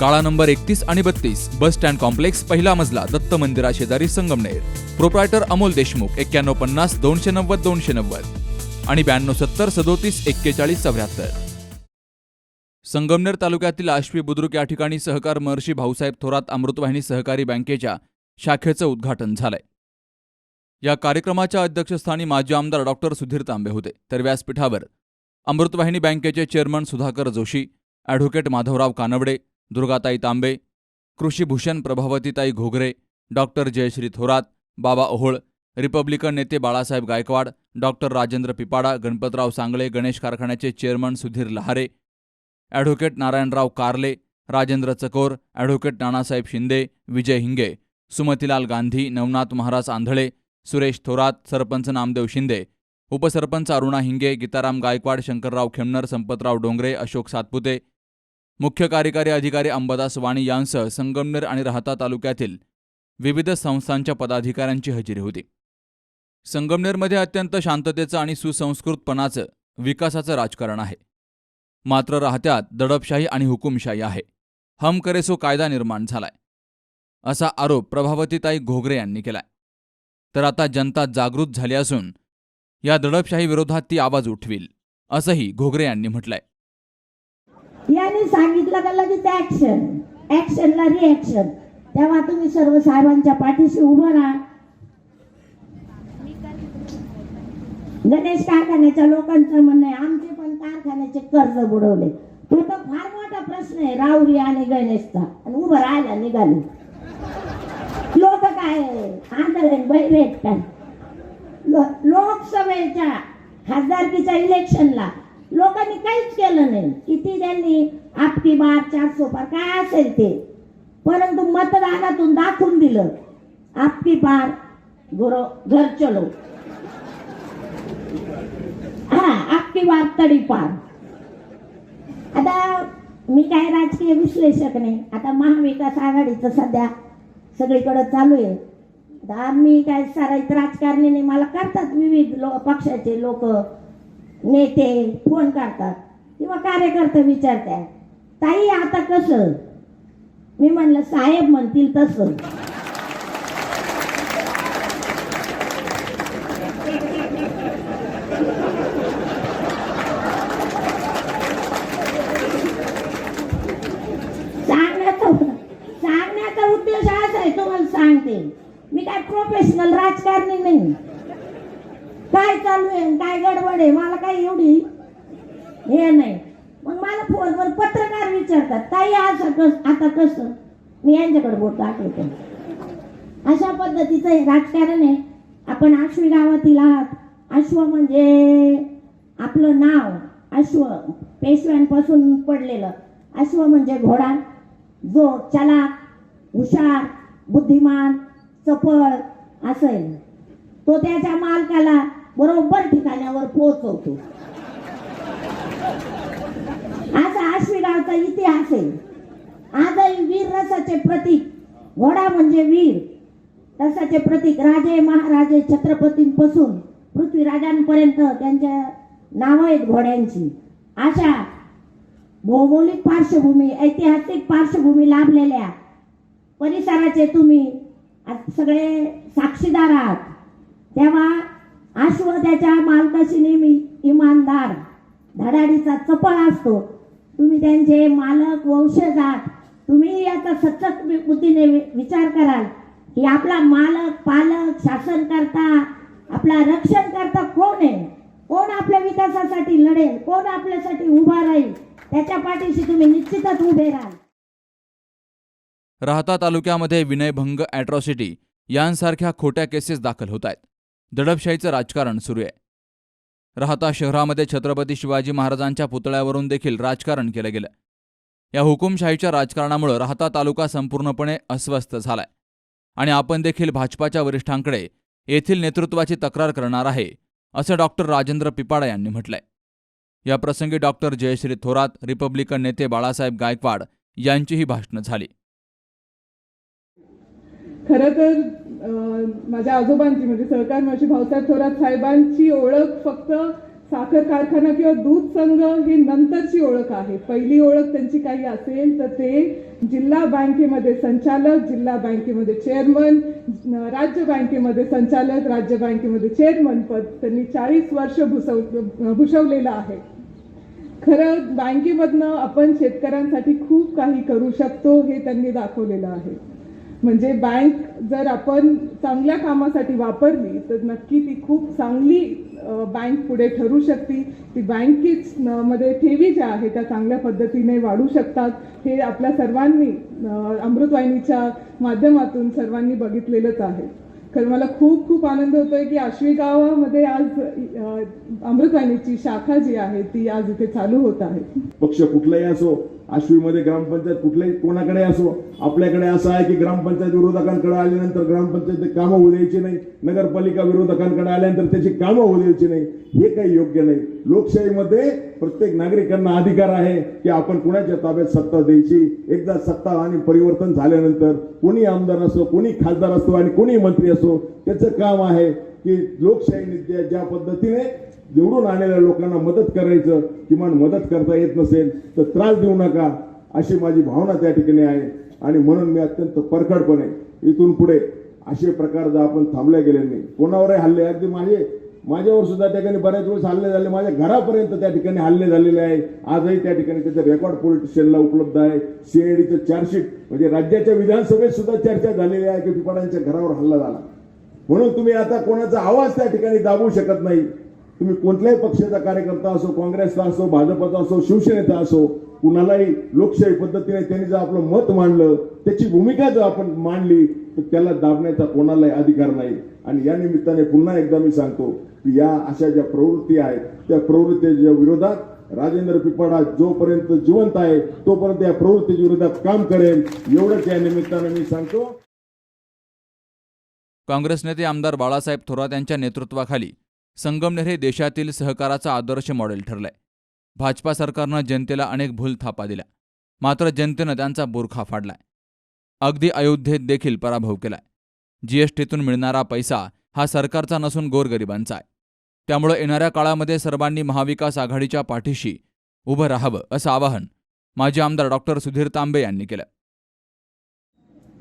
काळा नंबर एकतीस आणि बत्तीस बस स्टँड कॉम्प्लेक्स पहिला मजला दत्त मंदिरा शेजारी संगमनेर. प्रोप्रायटर अमोल देशमुख एक्क्याण्णव पन्नास दोनशे नव्वद दोनशे नव्वद. आणि ब्याण्णव सत्तर सदोतीस एक्केचाळीस चौऱ्याहत्तर. संगमनेर तालुक्यातील आश्वी बुद्रुक या ठिकाणी सहकार महर्षी भाऊसाहेब थोरात अमृतवाहिनी सहकारी बँकेच्या शाखेचं उद्घाटन झालंय. या कार्यक्रमाच्या अध्यक्षस्थानी माजी आमदार डॉक्टर सुधीर तांबे होते. तर व्यासपीठावर अमृतवाहिनी बँकेचे chairman Sudhakar Joshi advocate Madhavrao Kanwade Durgatai Tambe कृषीभूषण Prabhavatitai Ghogare doctor Jayashree Thorat Baba Ohol Republican नेते बाळासाहेब गायकवाड डॉक्टर राजेंद्र पिपाडा गणपतराव सांगळे गणेश कारखान्याचे chairman Sudhir Lahare advocate Narayanrao Karle Rajendra Chakor advocate Nanasaheb Shinde Vijay Hinge Sumatilal Gandhi Navnath Maharaj Andhale Suresh Thorat sarpanch Namdeo Shinde उपसरपंच अरुणा हिंगे गीताराम गायकवाड शंकरराव खेमनर संपतराव डोंगरे अशोक सातपुते मुख्य कार्यकारी अधिकारी अंबादास वाणी यांसह संगमनेर आणि राहता तालुक्यातील विविध संस्थांच्या पदाधिकाऱ्यांची हजेरी होती. संगमनेरमध्ये अत्यंत शांततेचं आणि सुसंस्कृतपणाचं विकासाचं राजकारण आहे. मात्र राहत्यात दडपशाही आणि हुकुमशाही आहे. हम करेसो कायदा निर्माण झालाय. असा आरोप प्रभावतीताई घोगरे यांनी केलाय. तर आता जनता जागृत झाली असून या दडपशाही विरोधात ती आवाज उठवील असंही घोगरे यांनी म्हटलंय. याने सांगितलं का लगेच ऍक्शन ऍक्शनला रिॲक्शन तेव्हा तुम्ही सर्व साहेबांच्या पाठीशी उभं राहा. गणेश कारखान्याच्या लोकांचं म्हणणं आहे आमचे पण कारखान्याचे कर्ज बुडवले. तो तर फार मोठा प्रश्न आहे राऊरी आणि गणेशचा. आणि उभं राहायला निघाली. लोक काय आंदोलन बैरेट काय? लोकसभेच्या खासदारकीच्या इलेक्शनला लोकांनी काहीच केलं नाही. किती त्यांनी आपकी बार चार सोपार काय असेल ते? परंतु मतदानातून दाखवून दिलं. आपकी बार घरो घर चलो. हा आपकी बार तडी पार. आता मी काय राजकीय विश्लेषक नाही. आता महाविकास आघाडीचं सध्या सगळीकडे चालू आहे. आता आम्ही काय सराईत राजकारणी नाही. मला करतात विविध लो पक्षाचे लोक. नेते फोन करतात. किंवा कार्यकर्ते विचारतात ताई आता कसं? मी म्हणलं साहेब म्हणतील तसं. तुम्हाला सांगते. मी काय प्रोफेशनल राजकारणी नाही. काय चालू आहे काय गडबड आहे मला काही एवढी? हे नाही. मग मला फोनवर पत्रकार विचारतात ताई असं कस आता कसं? मी यांच्याकडे बोलतो आठवतो अशा पद्धतीचं हे राजकारण आहे. आपण आश्वी गावातील आहात. अश्व म्हणजे आपलं नाव अश्व पेशव्यांपासून पडलेलं. अश्व म्हणजे घोडा जो चलाक हुशार बुद्धिमान चपळ असेल तो त्याच्या मालकाला बरोबर ठिकाणावर पोहोचवतो. असा आश्वी गावचा इतिहास आहे. आजही वीर रसाचे प्रतीक घोडा म्हणजे वीर. रसाचे प्रतीक राजे महाराजे छत्रपतींपासून पृथ्वीराजांपर्यंत त्यांच्या नावं आहेत घोड्यांची. अशा भौगोलिक पार्श्वभूमी ऐतिहासिक पार्श्वभूमी लाभलेल्या परिसराचे तुम्ही आज सगळे साक्षीदार आहात. तेव्हा अश्व त्याच्या मालकाशी नेहमी इमानदार. धडाडीचा चपळ असतो. तुम्ही त्यांचे मालक वंशज आहात तुम्ही याचा सचक बुद्धीने विचार कराल. की आपला मालक पालक शासन करता आपला रक्षण करता कोण आहे? कोण आपल्या विकासासाठी लढेल? कोण आपल्यासाठी उभा राहील? त्याच्या पाठीशी तुम्ही निश्चितच उभे राहाल. राहता तालुक्यामध्ये विनयभंग अॅट्रॉसिटी यांसारख्या खोट्या केसेस दाखल होत आहेत. दडपशाहीचं राजकारण सुरू आहे. राहता शहरामध्ये छत्रपती शिवाजी महाराजांच्या पुतळ्यावरून देखील राजकारण केलं गेलं. या हुकुमशाहीच्या राजकारणामुळे राहता तालुका संपूर्णपणे अस्वस्थ झालाय. आणि आपण देखील भाजपाच्या वरिष्ठांकडे येथील नेतृत्वाची तक्रार करणार आहे असं डॉक्टर राजेंद्र पिपाडा यांनी म्हटलंय. या प्रसंगी डॉक्टर जयश्री थोरात रिपब्लिकन नेते बाळासाहेब गायकवाड यांचीही भाषणं झाली. खरं तर माझ्या आजोबांची म्हणजे सहकार माझी भाऊसाहेब थोरात साहेबांची ओळख फक्त साखर कारखाना किंवा दूध संघ ही नंतरची ओळख आहे. पहिली ओळख त्यांची काही असेल तर ते जिल्हा बँकेमध्ये संचालक जिल्हा बँकेमध्ये चेअरमन राज्य बँकेमध्ये संचालक राज्य बँकेमध्ये चेअरमन पद त्यांनी चाळीस वर्ष भुसव भूषवलेलं आहे. खरं बँकेमधनं आपण शेतकऱ्यांसाठी खूप काही करू शकतो हे त्यांनी दाखवलेलं आहे. म्हणजे बँक जर आपण चांगल्या कामासाठी वापरली तर नक्की ती खूप चांगली बँक पुढे ठरू शकते. ती बँकेच मध्ये ठेवी ज्या आहेत त्या चांगल्या पद्धतीने वाढू शकतात. हे आपल्या सर्वांनी अमृतवाहिनीच्या माध्यमातून सर्वांनी बघितलेलंच आहे. खरं मला खूप खूप आनंद होतोय की आश्वी गावामध्ये आज अमृतवाहिनीची शाखा जी आहे ती आज इथे चालू होत आहे. पक्ष कुठलाही असो आश्वीमध्ये ग्रामपंचायत कुठल्याही कोणाकडे असो आपल्याकडे असं आहे की ग्रामपंचायत विरोधकांकडे आल्यानंतर ग्रामपंचायत कामं होऊ द्यायची नाही नगरपालिका विरोधकांकडे आल्यानंतर त्याची कामं होऊ द्यायची नाही हे काही योग्य नाही. लोकशाहीमध्ये प्रत्येक नागरिकांना अधिकार आहे की आपण कुणाच्या ताब्यात सत्ता द्यायची. एकदा सत्ता आणि परिवर्तन झाल्यानंतर कोणी आमदार असो कोणी खासदार असो आणि कोणी मंत्री असो त्याचं काम आहे की लोकशाहीने ज्या ज्या पद्धतीने निवडून आलेल्या लोकांना मदत करायचं किमान मदत करता येत नसेल तर त्रास देऊ नका अशी माझी भावना त्या ठिकाणी आहे. आणि म्हणून मी अत्यंत परखडपणे इथून पुढे असे प्रकार जर आपण थांबले गेले नाही. कोणावरही हल्ले अगदी माझे माझ्यावर सुद्धा त्या ठिकाणी बऱ्याच वेळेस हल्ले झाले माझ्या घरापर्यंत त्या ठिकाणी हल्ले झालेले आहे. आजही त्या ठिकाणी त्याचे रेकॉर्ड पोलीस स्टेशनला उपलब्ध आहे. सीएडीचं चार्जशीट म्हणजे राज्याच्या विधानसभेत सुद्धा चर्चा झालेली आहे की पिपाडांच्या घरावर हल्ला झाला. म्हणून तुम्ही आता कोणाचा आवाज त्या ठिकाणी दाबू शकत नाही. तुम्ही कोणत्याही पक्षाचा कार्यकर्ता असो काँग्रेसचा असो भाजपचा असो शिवसेनेचा असो कुणालाही लोकशाही पद्धतीने त्यांनी जर आपलं मत मांडलं त्याची भूमिका जर आपण मांडली तर त्याला दाबण्याचा कोणालाही अधिकार नाही. आणि या निमित्ताने पुन्हा एकदा मी सांगतो की या अशा ज्या प्रवृत्ती आहेत त्या प्रवृत्तीच्या विरोधात राजेंद्र पिपाडा जोपर्यंत जिवंत आहे तोपर्यंत या प्रवृत्तीच्या विरोधात काम करेल. एवढंच या निमित्ताने मी सांगतो. काँग्रेस नेते आमदार बाळासाहेब थोरात यांच्या नेतृत्वाखाली संगमनेर हे देशातील सहकाराचा आदर्श मॉडेल ठरलंय. भाजपा सरकारनं जनतेला अनेक भूल थापा दिल्या. मात्र जनतेनं त्यांचा बुरखा फाडलाय. अगदी अयोध्येत देखील पराभव केलाय. जीएसटीतून मिळणारा पैसा हा सरकारचा नसून गोरगरिबांचा आहे. त्यामुळे येणाऱ्या काळामध्ये सर्वांनी महाविकास आघाडीच्या पाठीशी उभं राहावं असं आवाहन माजी आमदार डॉक्टर सुधीर तांबे यांनी केलं.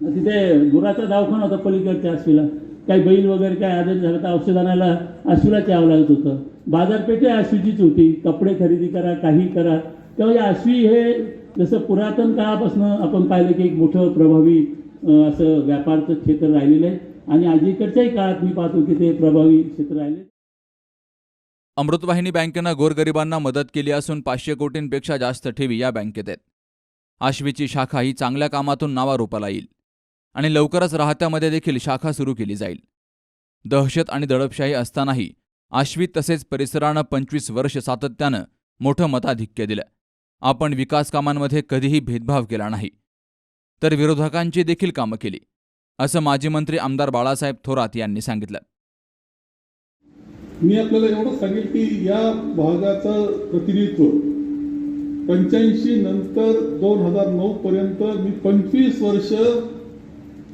तिथे गुराचा दवाखाना होता पलीकडच्या आश्वीला काही बैल वगैरे काय आजारी झालं तर औषध आणायला आश्वीलाच यावं लागत होतं. बाजारपेठ आशूचीच होती. कपडे खरेदी करा काही करा. तेव्हा या आश्वी हे जसं पुरातन काळापासून आपण पाहिलं की एक मोठं प्रभावी असं व्यापारचं क्षेत्र राहिलेलं आहे. आणि आजीकडच्याही काळात मी पाहतो की ते प्रभावी क्षेत्र राहिले अमृतवाहिनी बँकेनं गोरगरिबांना मदत केली असून पाचशे कोटींपेक्षा जास्त ठेवी या बँकेत आहेत. आश्वीची शाखा ही चांगल्या कामातून नावारूपाला येईल. आणि लवकरच राहत्यामध्ये देखील शाखा सुरू केली जाईल. दहशत आणि दडपशाही असतानाही आश्वी तसेच परिसरानं पंचवीस वर्ष सातत्यानं मोठं मताधिक्य दिलं. आपण विकास कामांमध्ये कधीही भेदभाव केला नाही. तर विरोधकांची देखील कामं केली असं माजी मंत्री आमदार बाळासाहेब थोरात यांनी सांगितलं. मी आपल्याला एवढं सांगेल की या भागाचं प्रतिनिधित्व पंच्याऐंशी नंतर दोन हजार नऊ पर्यंत मी पंचवीस वर्ष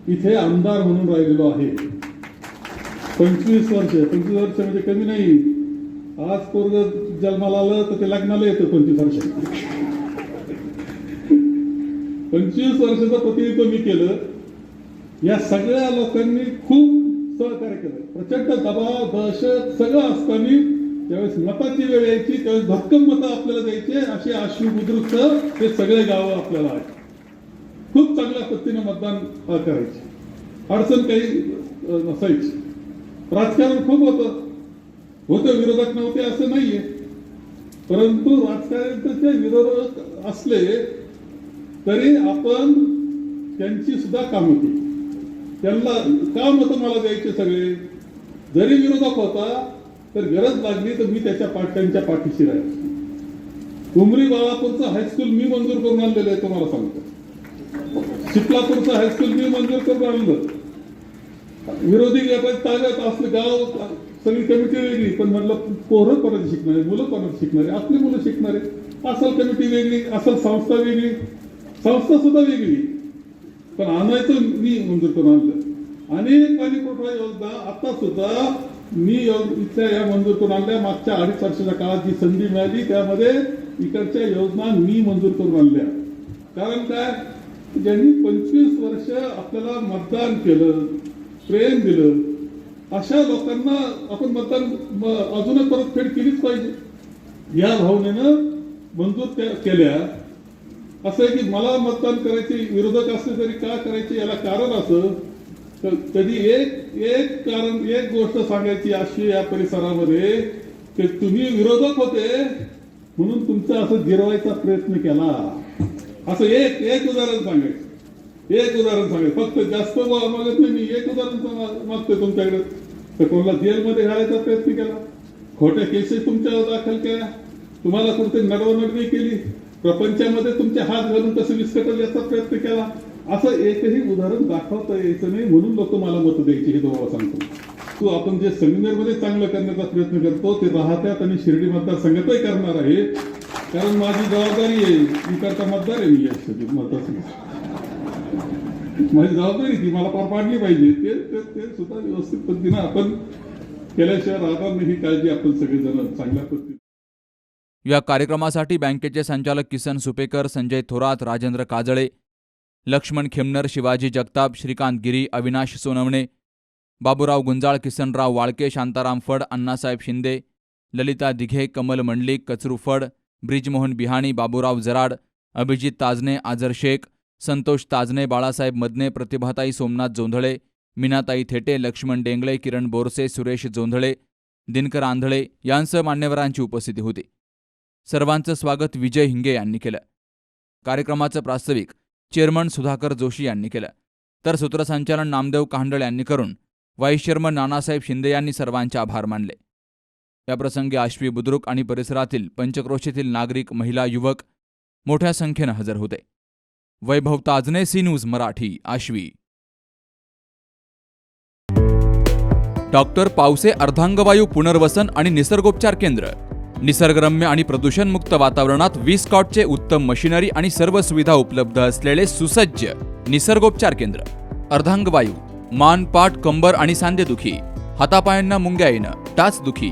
इथे आमदार म्हणून राहिलेलो आहे. पंचवीस वर्ष पंचवीस वर्ष म्हणजे कमी नाही. आज पोरग जन्माला आलं तर ते लग्नाला येतं पंचवीस वर्ष. पंचवीस वर्षाचं प्रतिनिधित्व मी केलं. या सगळ्या लोकांनी खूप सहकार्य केलं. प्रचंड दबाव दहशत सगळं असताना त्यावेळेस मताची वेळ यायची त्यावेळेस भक्कम मतं आपल्याला द्यायचे असे आश्रू बुद्रुक हे सगळे गावं आपल्याला आहेत. खूप चांगल्या पद्धतीने मतदान करायचे. अडचण काही नसायची. राजकारण खूप होतं. होतं विरोधक नव्हते असं नाहीये. परंतु राजकारणाचे विरोधक असले तरी आपण त्यांची सुद्धा कामं केली. त्यांना का मतं मला द्यायचे सगळे? जरी विरोधक होता तर गरज लागली तर मी त्याच्या पाठ त्यांच्या पाठीशी राहायचो. उमरी बाळापूरचं हायस्कूल मी मंजूर करून आणलेलं आहे तुम्हाला सांगतो. चिपलापूरचं हायस्कूल मी मंजूर करून आणलं विरोधी गटात ताब्यात असलं गाव सगळी कमिटी वेगळी पण म्हटलं पोरं परत शिकणार आहे मुलं परत शिकणारे आपली मुलं शिकणारे. असल कमिटी वेगळी असल संस्था वेगळी संस्था सुद्धा वेगळी. पण आणायचं मी मंजूर करून आणलं. अनेक पाणी पुरवठा योजना आता सुद्धा मी योग- इथल्या या मंजूर करून आणल्या. मागच्या अडीच वर्षाच्या काळात जी संधी मिळाली त्यामध्ये इकडच्या योजना मी मंजूर करून आणल्या. कारण काय? ज्यांनी पंचवीस वर्ष आपल्याला मतदान केलं प्रेम दिलं अशा लोकांना आपण मतदान अजूनच परतफेड केलीच पाहिजे. या भावनेनं मंजूर केल्या. असं आहे की मला मतदान करायचे विरोधक असले तरी का करायचे याला कारण असं तर कधी एक एक कारण एक गोष्ट सांगायची अशी या परिसरामध्ये की तुम्ही विरोधक होते म्हणून तुमचं असं गिरवायचा प्रयत्न केला. असं एक एक उदाहरण सांगेल एक उदाहरण सांगेल फक्त जास्त मागत नाही मी एक उदाहरण मागतोय तुमच्याकडे. तर कोणाला जेलमध्ये घालायचा प्रयत्न केला? खोट्या केसेस तुमच्यावर दाखल केल्या? तुम्हाला कुठे नडवनडवी केली? प्रपंचामध्ये तुमचे हात घालून कसं विस्कटल याचा प्रयत्न केला? असं एकही उदाहरण दाखवता यायचं नाही म्हणून लोक मला मत द्यायची हे तुम्हाला सांगतो. तू आपण जे सेमिनारमध्ये चांगलं करण्याचा प्रयत्न करतो ते राहत्यात आणि शिर्डी मतदारसंघातही करणार आहे. कारण माझी जबाबदारी आहे. मी करता मतदार आहे मी या शिर्डी मतदारसंघात माझी जबाबदारी ती. मला पार पाडली पाहिजे. ते ते- ते सुद्धा व्यवस्थित पद्धतीनं आपण केल्याशिवाय राहणार नाही. ही काळजी आपण सगळेजण चांगल्या पद्धतीने या कार्यक्रमासाठी बँकेचे संचालक किसन सुपेकर संजय थोरात राजेंद्र काजळे लक्ष्मण खेमनर शिवाजी जगताप श्रीकांत गिरी अविनाश सोनवणे बाबूराव गुंजाळ किसनराव वाळके शांताराम फड अण्णासाहेब शिंदे ललिता दिघे कमल मंडलिक कचरू फड ब्रिजमोहन बिहाणी बाबूराव जराड अभिजित ताजने आझर शेख संतोष ताजने बाळासाहेब मदने प्रतिभाताई सोमनाथ जोंधळे मीनाताई थेटे लक्ष्मण डेंगळे किरण बोरसे सुरेश जोंधळे दिनकर आंधळे यांसह मान्यवरांची उपस्थिती होती. सर्वांचं स्वागत विजय हिंगे यांनी केलं. कार्यक्रमाचं प्रास्ताविक चेअरमन सुधाकर जोशी यांनी केलं. तर सूत्रसंचालन नामदेव कांडळ यांनी करून व्हाईस चेअरमन नानासाहेब शिंदे यांनी सर्वांचे आभार मानले. याप्रसंगी आश्वी बुद्रुक आणि परिसरातील पंचक्रोशीतील नागरिक महिला युवक मोठ्या संख्येनं हजर होते. Vaibhav Tajane C news Marathi Ashvi. Doctor Pawase अर्धांगवायू पुनर्वसन आणि निसर्गोपचार केंद्र. निसर्गरम्य आणि प्रदूषणमुक्त वातावरणात वीस कॉटचे उत्तम मशिनरी आणि सर्व सुविधा उपलब्ध असलेले सुसज्ज निसर्गोपचार केंद्र. अर्धांगवायू मान पाठ कंबर आणि सांधेदुखी हातापायांना मुंग्या येणं टाचदुखी